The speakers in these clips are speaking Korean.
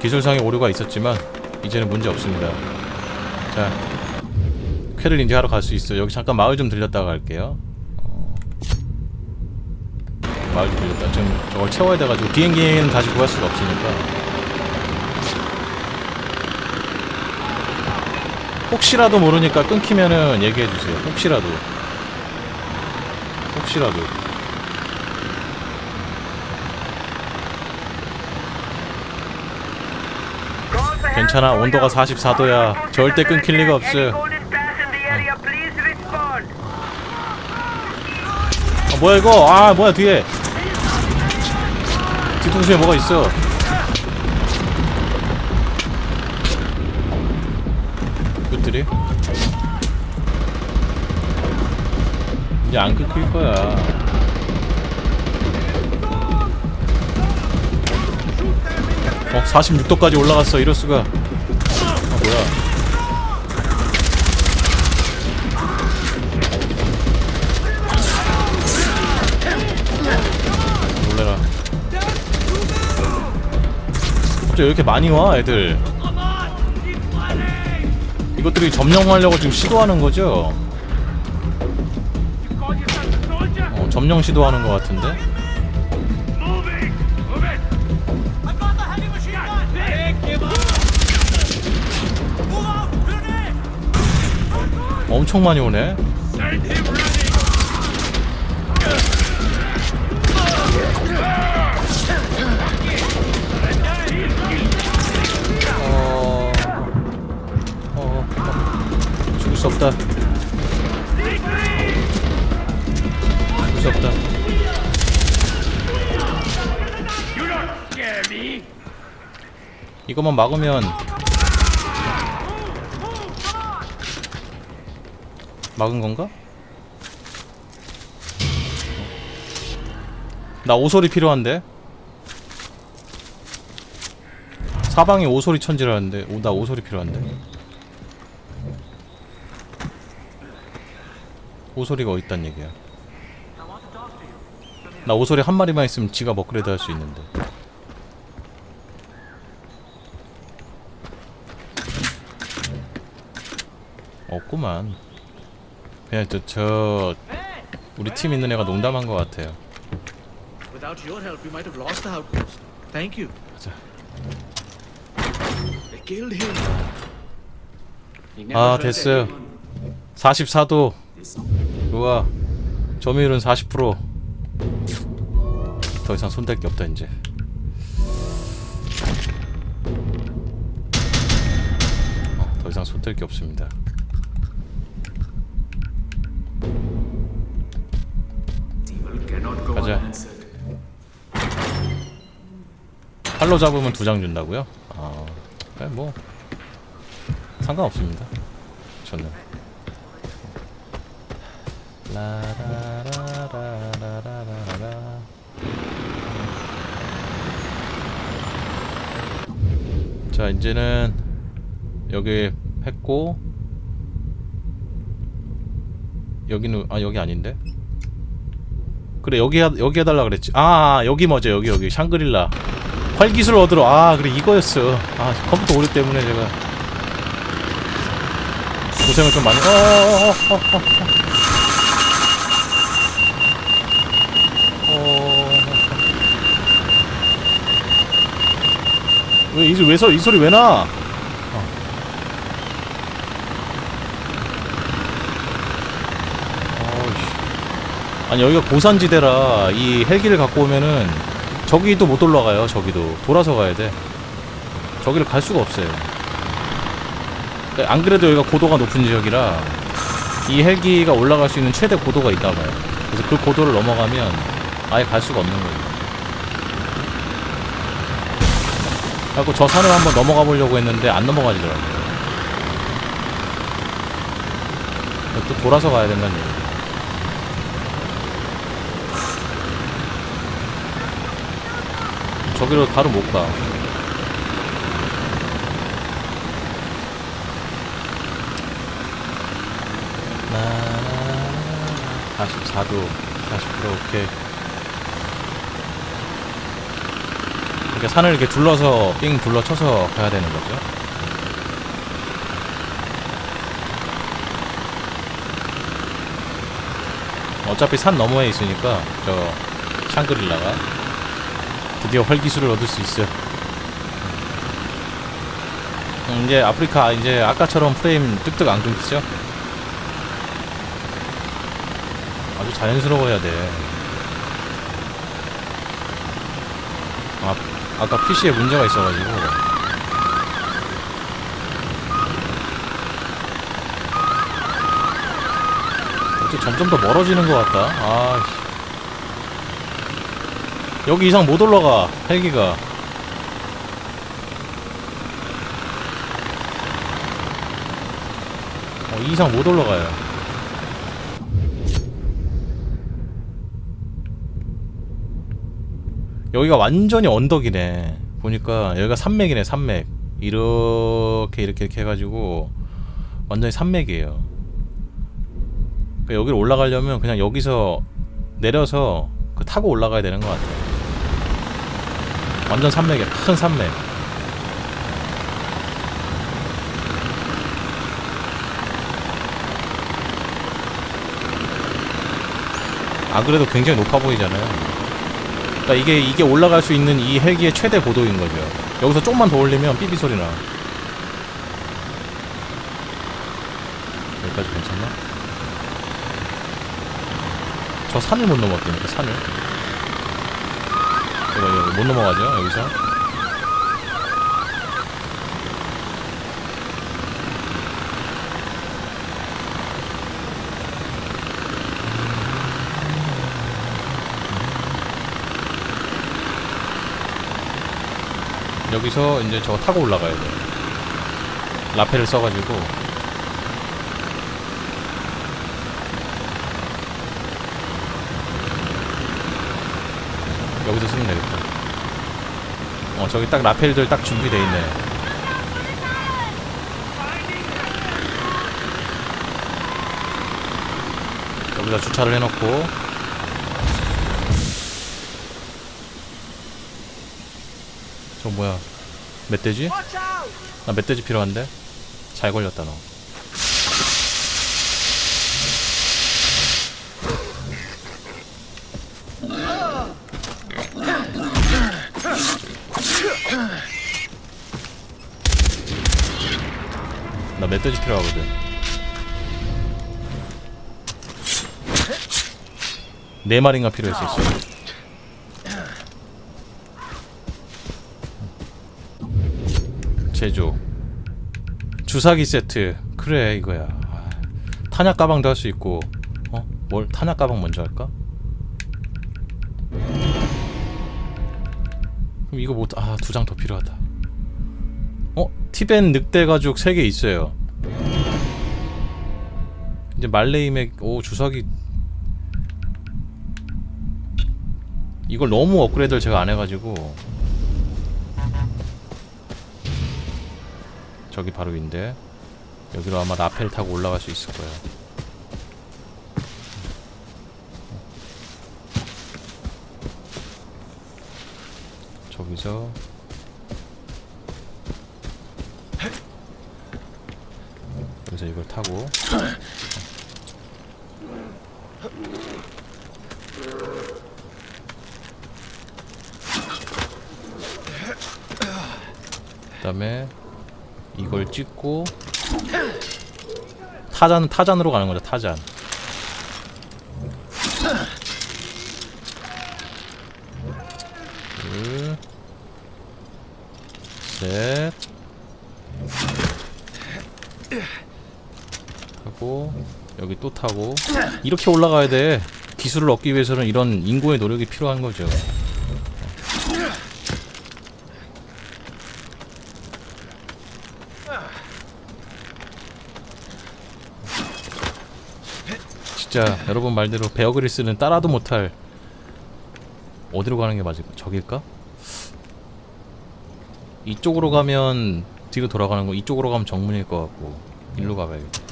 기술상의 오류가 있었지만 이제는 문제 없습니다. 자, 쾌를 인지하러 갈 수 있어요. 여기 잠깐 마을 좀 들렸다가 갈게요. 어, 마을 좀 들렸다. 지금 저걸 채워야 돼가지고 비행기는 다시 구할 수가 없으니까. 혹시라도 모르니까 끊기면은 얘기해 주세요. 혹시라도. 혹시라도. 괜찮아. 온도가 44도야. 절대 끊길 리가 없어. 아, 뭐야 이거? 아 뭐야 뒤에 뒤통수에 뭐가 있어? 이것들이 이제 안 끊길 거야. 어 46도까지 올라갔어. 이럴 수가. 아 뭐야? 놀래라. 갑자기 왜 이렇게 많이 와, 애들? 이것들이 점령하려고 지금 시도하는 거죠? 어, 점령 시도하는 것 같은데? 엄청 많이 오네. 어... 어... 어... 수 없다. 수 없다. 이것만 막으면 막은 건가? 나 오소리 필요한데? 사방에 오소리 천지라는데. 오, 나 오소리 필요한데. 오소리가 어딨단 얘기야? 나 오소리 한 마리만 있으면 지가 업그레이드 할 수 있는데. 없구만 그냥 저, 저 우리 팀 있는 애가 농담한 것 같아요 Without your help, we might have lost the outpost. Thank you. 가자 They killed him. 아 됐어요 44도 좋아 점유율은 40%더 이상 손댈 게 없다 이제 어, 더 이상 손댈 게 없습니다 가자 팔로 잡으면 두 장 준다고요? 아, 네, 뭐 상관없습니다. 저는. 라라라라라라라. 자 이제는 여기 했고 여기는 아 여기 아닌데 그래 여기 해, 여기 해달라 그랬지. 아 여기 뭐죠 여기 여기. 샹그릴라. 활기술 얻으러. 아 그래 이거였어. 아 컴퓨터 오류 때문에 제가. 고생을 좀 많이 어어어어어 왜이 소- 왜, 소- 이 소리 왜 나? 어. 어이씨. 아니 여기가 고산지대라 이 헬기를 갖고 오면은 저기도 못 올라가요 저기도. 돌아서 가야 돼. 저기를 갈 수가 없어요. 안 그래도 여기가 고도가 높은 지역이라 이 헬기가 올라갈 수 있는 최대 고도가 있나 봐요. 그래서 그 고도를 넘어가면 아예 갈 수가 없는 거예요. 그래갖고 저 산을 한번 넘어가 보려고 했는데 안 넘어가지더라고요. 또 돌아서 가야 된다는 얘기 저기로 바로 못 가. 나 44도 40% 오케이 이렇게 산을 이렇게 둘러서 삥 둘러쳐서 가야 되는 거죠. 어차피 산 너머에 있으니까 저 샹그릴라가 드디어 활기술을 얻을 수 있어요. 음, 이제 아프리카 이제 아까처럼 프레임 뜩뜩 안 끊기죠? 아주 자연스러워야 돼. 아, 아까 PC에 문제가 있어가지고. 어째 점점 더 멀어지는 것 같다. 아, 씨. 여기 이상 못 올라가, 헬기가. 어, 이 이상 못 올라가요. 여기가 완전히 언덕이네. 보니까 여기가 산맥이네, 산맥. 이렇게 이렇게 이렇게 해가지고 완전히 산맥이에요. 그러니까 여기를 올라가려면 그냥 여기서 내려서 그 타고 올라가야 되는 것 같아요. 완전 산맥이야, 큰 산맥. 안 그래도 굉장히 높아 보이잖아요. 그러니까 이게 이게 올라갈 수 있는 이 헬기의 최대 고도인 거죠. 여기서 조금만 더 올리면 삐삐 소리 나. 여기까지 괜찮나? 저 산을 못 넘었다니까 산을. 이거 못 넘어가죠 여기서. 여기서 이제 저거 타고 올라가야 돼. 라펠을 써가지고. 여기서 쓰면 되겠다. 어, 저기 딱 라펠들 딱 준비돼 있네. 여기다 주차를 해놓고. 저 뭐야? 멧돼지? 나 멧돼지 필요한데? 잘 걸렸다 너. 멧돼지 필요하거든. 네 마리인가 필요했어 있어. 제조 주사기 세트 그래 이거야 아, 탄약 가방도 할 수 있고 어? 뭘 탄약 가방 먼저 할까? 그럼 이거 뭐아두 장 더 필요하다 어? 티벤 늑대 가죽 3개 있어요 이제 말레이맥 오 주사기 이걸 너무 업그레이드를 제가 안 해가지고 저기 바로 위인데 여기로 아마 라펠 타고 올라갈 수 있을 거야. 저기서 여기서 이걸 타고 그다음에 이걸 찍고 타잔 타잔으로 가는 거죠 타잔. 둘, 셋, 하고 여기 또 타고 이렇게 올라가야 돼. 기술을 얻기 위해서는 이런 인고의 노력이 필요한 거죠. 진짜 여러분 말대로 베어그리스는 따라도 못할 어디로 가는 게 맞을까? 저길까? 이쪽으로 가면 뒤로 돌아가는 거 이쪽으로 가면 정문일 것 같고 일로 가봐야겠다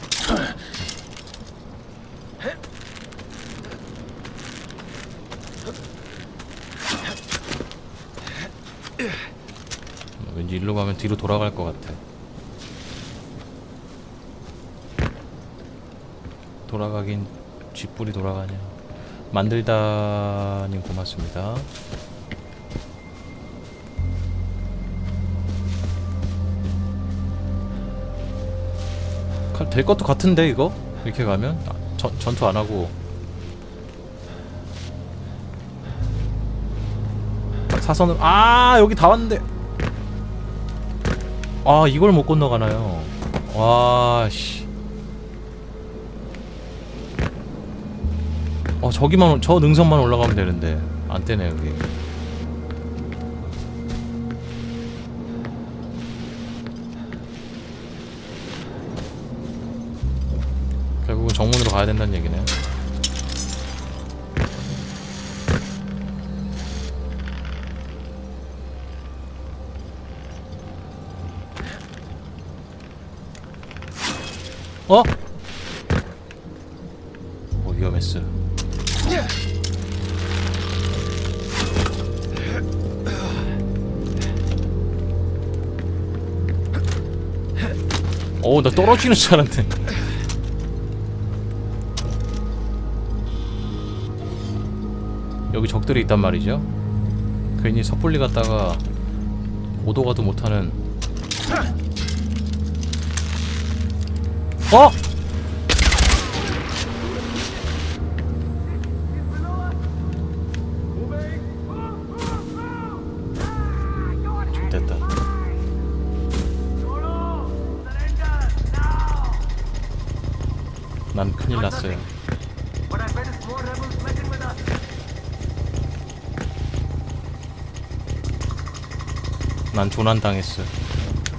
왠지 일로 가면 뒤로 돌아갈 것 같아. 돌아가긴 쥐뿔이 돌아가냐. 만들다님 고맙습니다. 칼- 될 것도 같은데 이거? 이렇게 가면? 아, 전, 전투 안 하고. 사선으로 아 여기 다 왔는데. 아 이걸 못 건너가나요? 와씨 어 저기만 저 능선만 올라가면 되는데. 안 되네 여기. 결국은 정문으로 가야 된다는 얘기네 어? 어나 떨어지는 줄 알았네. 여기 적들이 있단 말이죠. 괜히 섣불리 갔다가 오도 가도 못하는. 어? Us. 난 조난 당했어.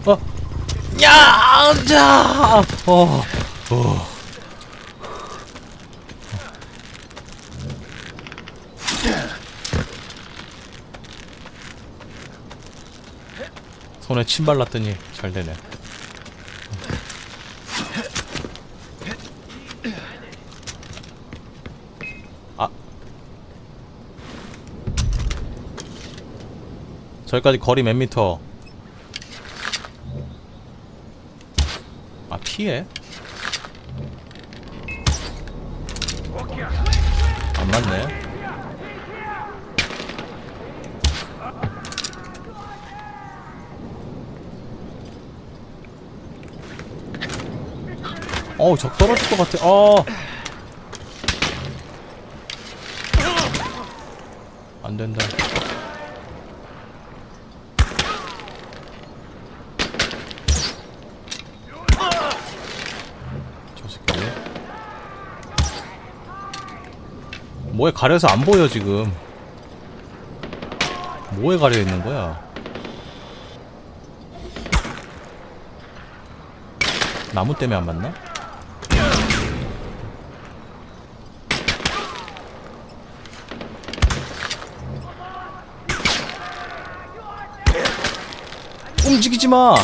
어, 야, 자, 어, 어. 손에 침 발랐더니 잘 되네. 저기까지 거리 몇 미터? 아 피해? 안 맞네. 어우 적 떨어질 것 같아. 어. 안 된다. 저 새끼. 뭐에 가려서 안 보여 지금. 뭐에 가려 있는 거야? 나무 때문에 안 맞나? 움직이지 마.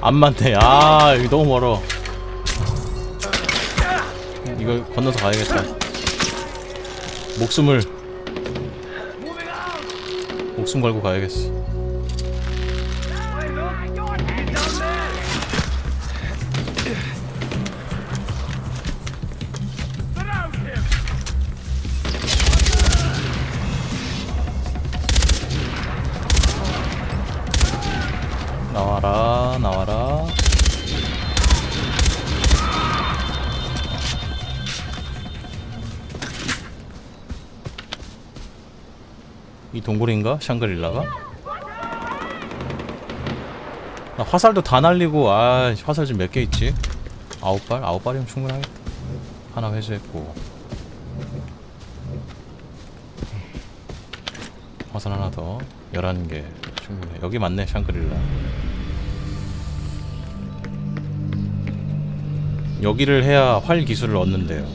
안 맞네. 아, 여기 너무 멀어. 이거 건너서 가야겠다. 목숨을 목숨 걸고 가야겠어. 이 동굴인가? 샹그릴라가? 나 화살도 다 날리고 아 화살 지금 몇 개 있지? 아홉 발? 아홉 발이면 충분하겠다 하나 회수했고 화살 하나 더 11개 충분해 여기 맞네 샹그릴라 여기를 해야 활 기술을 얻는데요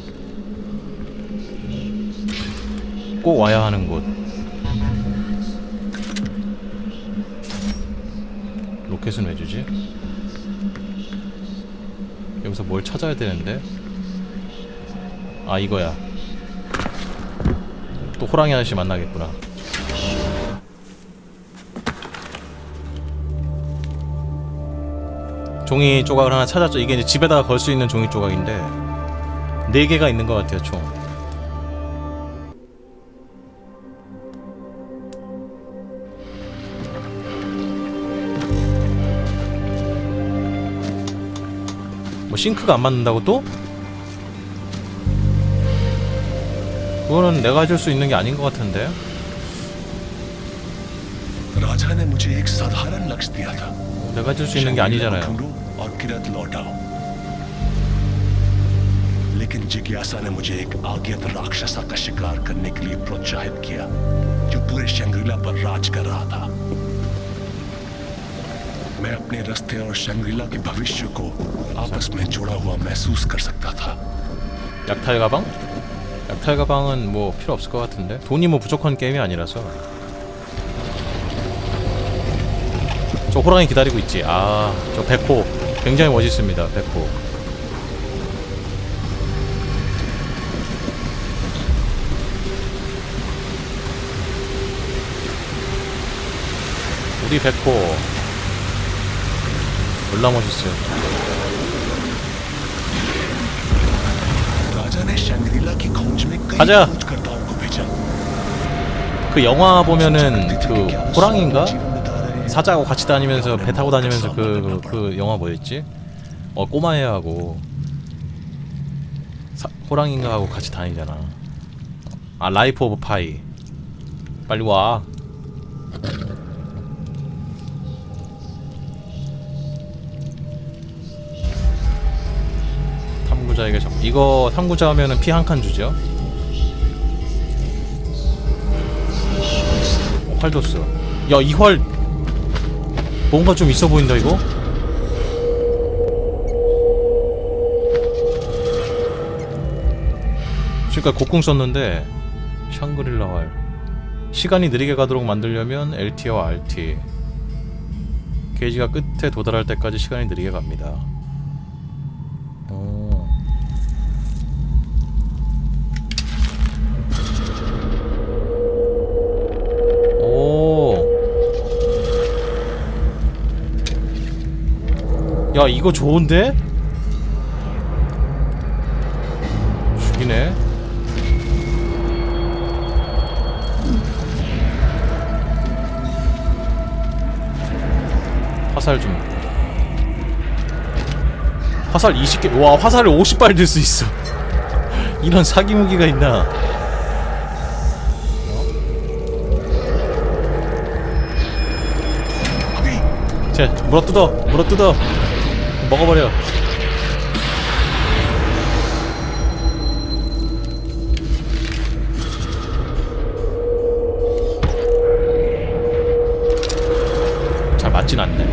꼭 와야 하는 곳 로켓은 왜 주지? 여기서 뭘 찾아야 되는데? 아 이거야 또 호랑이 아저씨 만나겠구나. 종이 조각을 하나 찾았죠. 이게 이제 집에다가 걸 수 있는 종이 조각인데 네 개가 있는 것 같아요, 총. 뭐 싱크가 안 맞는다고 또? 그거는 내가 해줄 수 있는 게 아닌 것 같은데. राजा ने मुझे एक साधारण लक्ष्य दिया था 내가 해줄 수 있는 게 아니잖아요. ढूंढो और किरत लौटाओ लेकिन जिज्ञासा ने मुझे एक आज्ञात राक्षसा का शिकार करने के लिए प्रोत्साहित किया जो पूरे शंग्रीला पर राज कर रहा था मैं अपने रास्ते और शंग्रीला के भविष्य को आपस में जुड़ा हुआ महसूस कर सकता था 약탈 가방? 약탈 가방은 뭐 필요 없을 것 같은데 돈이 뭐 부족한 게임이 아니라서 저 호랑이 기다리고 있지 아저 백호 굉장히 멋있습니다 백호 우리 백호 졸라 멋있어요. 가자. 그 영화 보면은 그 호랑인가 사자하고 같이 다니면서 배 타고 다니면서 그그 그, 그 영화 뭐였지? 어 꼬마애하고 사, 호랑인가 하고 같이 다니잖아. 아 라이프 오브 파이. 빨리 와. 탐구자에게 적. 이거 탐구자 하면은 피 한 칸 주죠. 어, 활 줬어. 야, 이 활 뭔가 좀 있어 보인다 이거. 지금까지 곡궁 썼는데 샹그릴라 활. 시간이 느리게 가도록 만들려면 LT와 RT. 게이지가 끝에 도달할 때까지 시간이 느리게 갑니다. 야, 이거 좋은데? 죽이네. 화살 좀. 화살 20개. 와, 화살을 50발 들 수 있어. 이런 사기 무기가 있나? 자, 물어 뜯어, 물어 뜯어, 먹어버려. 잘 맞진 않네.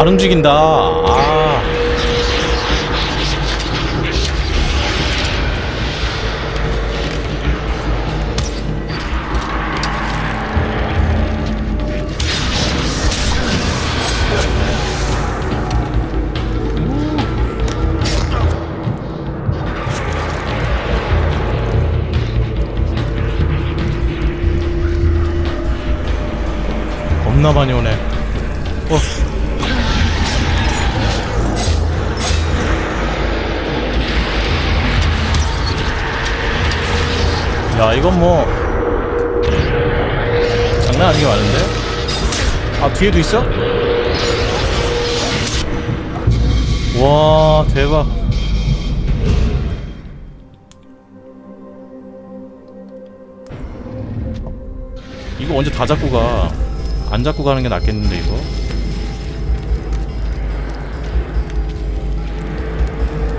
안 움직인다. 아. 겁나 많이 오네. 뒤에도 있어? 와 대박 이거 언제 다 잡고 가? 안 잡고 가는 게 낫겠는데 이거?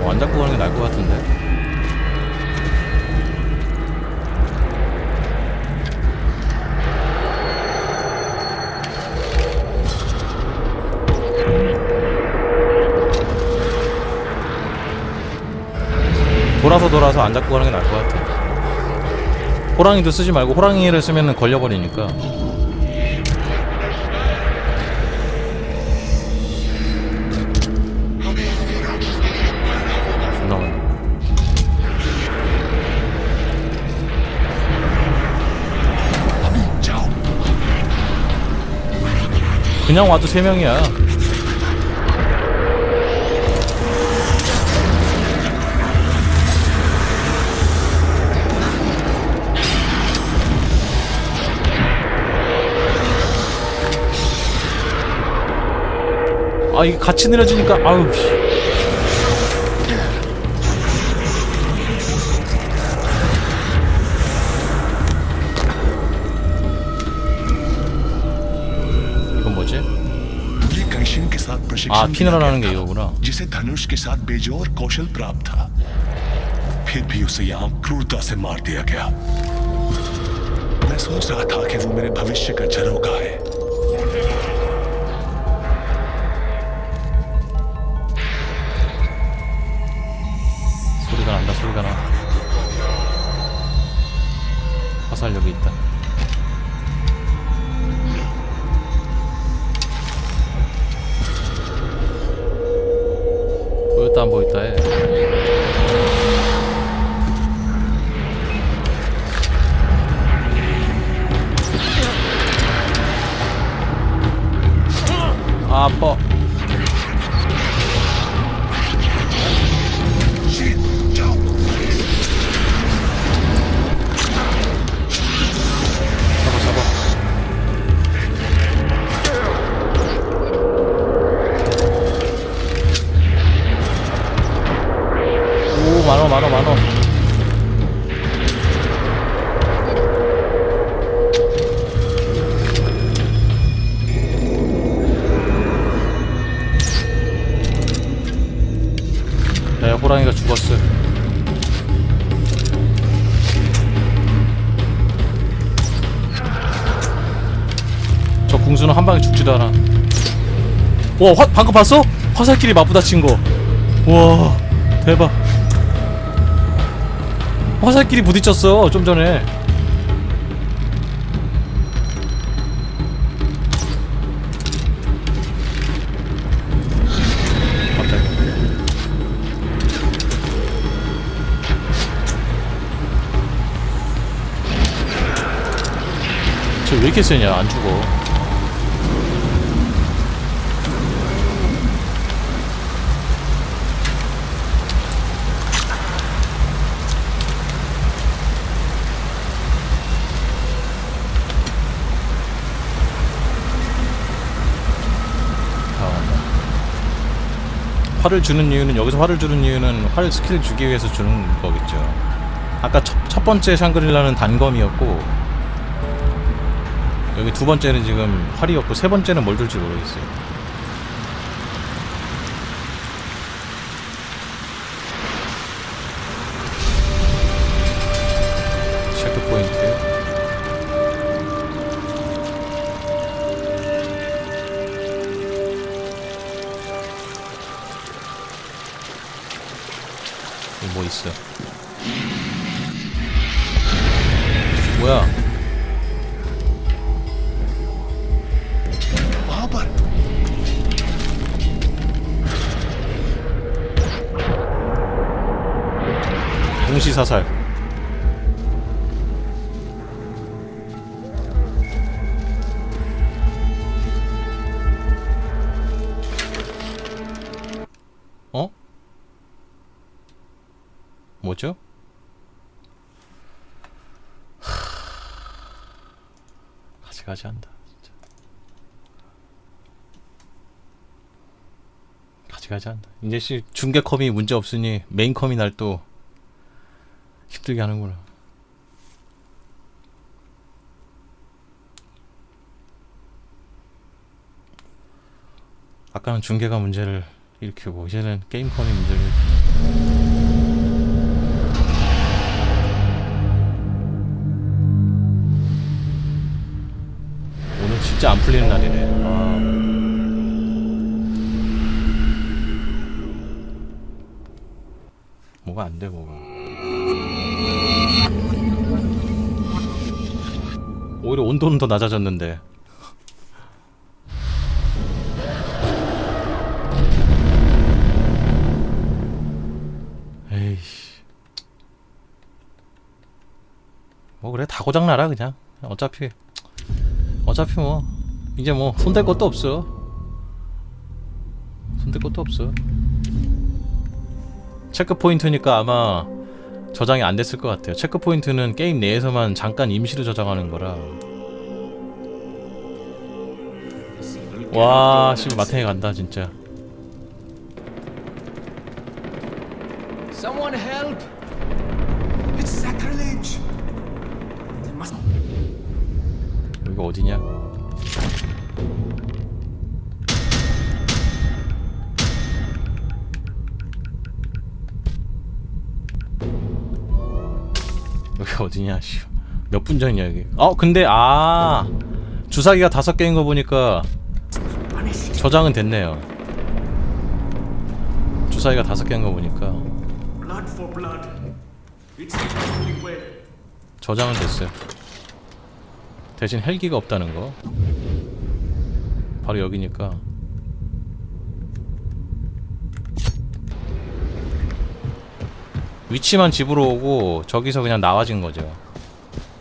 어, 안 잡고 가는 게 나을 것 같은데? 돌아서 돌아서 안 잡고 가는 게 나을 것 같아. 호랑이도 쓰지 말고 호랑이를 쓰면 걸려버리니까. 그냥 와도 3명이야. 아 이게 같이 느려지니까 아우 씨. 이건 뭐지? ये कैशिन के साथ 아 प्रशिक्षण 피너라는 게 दिया गया था, 이거구나. जिसे धनुष के साथ बेजोर कौशल प्राप्त था फिर भी उसे यहाँ क्रूरता से मार दिया गया मैं सोच रहा था कि वो मेरे भविष्य का झरोखा है 화살력이 있다 와, 화, 방금 봤어? 화살끼리 맞부딪힌 거. 와, 대박. 화살끼리 부딪혔어, 좀 전에. 왜 이렇게 세냐, 안 죽어. 화를 주는 이유는 여기서 화를 주는 이유는 활 스킬 주기 위해서 주는 거겠죠. 아까 첫, 첫 번째 샹그릴라는 단검이었고 여기 두 번째는 지금 활이었고 세 번째는 뭘 줄지 모르겠어요. 가지가지 한다. 진짜. 가지가지 한다. 이제 씨 중계 컴이 문제 없으니 메인 컴이 날 또 힘들게 하는구나. 아까는 중계가 문제를 일으키고 이제는 게임컴이 문제를 진짜 안 풀리는 날이네. 아. 뭐가 안 돼, 뭐가. 오히려 온도는 더 낮아졌는데. 뭐 그래 다 고장나라 그냥 어차피 어차피 뭐 이제 뭐 손댈 것도 없어. 손댈 것도 없어. 체크 포인트니까 아마 저장이 안 됐을 것 같아요. 체크 포인트는 게임 내에서만 잠깐 임시로 저장하는 거라. 와, 씨 마탱이 간다 진짜. 여기가 어디냐? 여기가 어디냐? 씨. 몇분 전이야 여기? 어 근데 아 주사기가 다섯 개인 거 보니까. 저장은 됐네요. 주사기가 다섯 개인 거 보니까. 저장은 됐어요. 대신 헬기가 없다는 거. 바로 여기니까. 위치만 집으로 오고 저기서 그냥 나와진 거죠.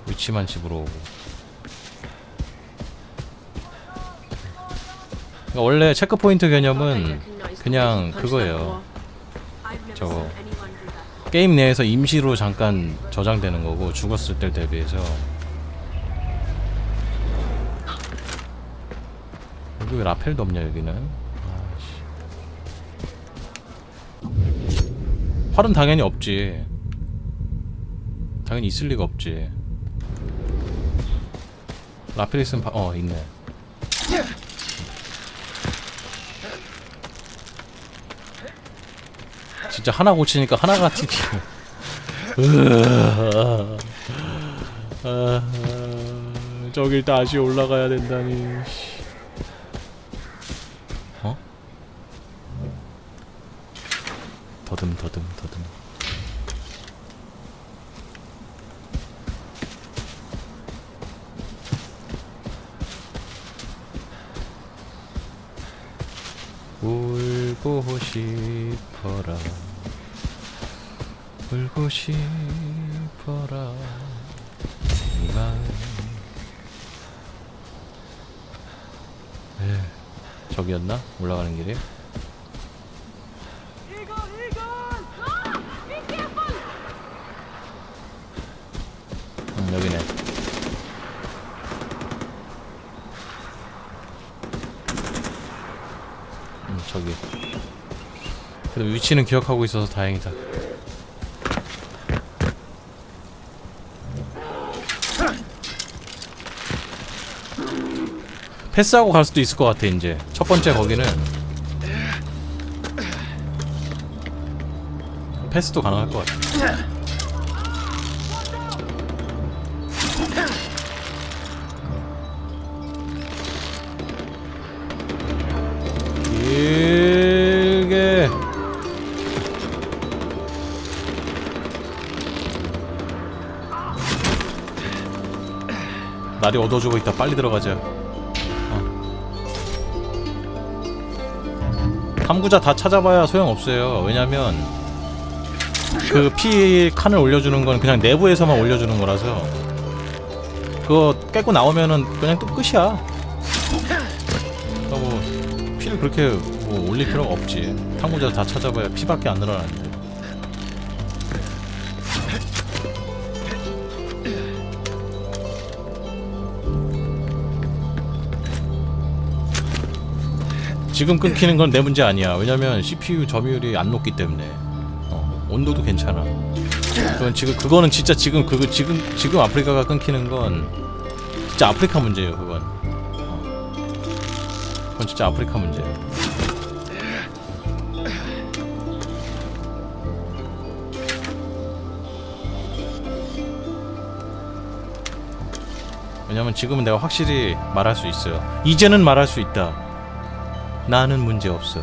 위치만 집으로 오고. 그러니까 원래 체크 포인트 개념은 그냥 그거예요. 저거 게임 내에서 임시로 잠깐 저장되는 거고 죽었을 때 대비해서 여기 왜 라펠도 없냐 여기는? 아씨. 활은 당연히 없지. 당연히 있을 리가 없지. 라펠 있으면 바... 어 있네. 진짜 하나 고치니까 튀지 으아. 아, 저길 다시 올라가야 된다니 씨. 어? 더듬 더듬 더듬. 울고 싶어라. 울고 싶어라. 이 마음 에 저기였나? 올라가는 길이? 위치는 기억하고 있어서 다행이다. 패스하고 갈 수도 있을 것 같아 이제. 첫 번째 거기는. 패스도 가능할 것 같아 날이 어두워지고 있다 빨리 들어가자 탐구자 다 찾아봐야 소용없어요. 왜냐면 그 피 칸을 올려주는 건 그냥 내부에서만 올려주는 거라서 그거 깨고 나오면은 그냥 또 끝이야. 그러니까 뭐 피를 그렇게 뭐 올릴 필요가 없지. 탐구자 다 찾아봐야 피밖에 안 늘어나는데. 지금 끊기는 건 내 문제 아니야. 왜냐면 CPU 점유율이 안 높기 때문에. 어, 온도도 괜찮아. 그건 지금 그거는 진짜 지금 그거 지금 지금 아프리카가 끊기는 건 진짜 아프리카 문제예요. 그건. 어. 그건 진짜 아프리카 문제. 왜냐면 지금은 내가 확실히 말할 수 있어요. 이제는 말할 수 있다. 나는 문제 없어.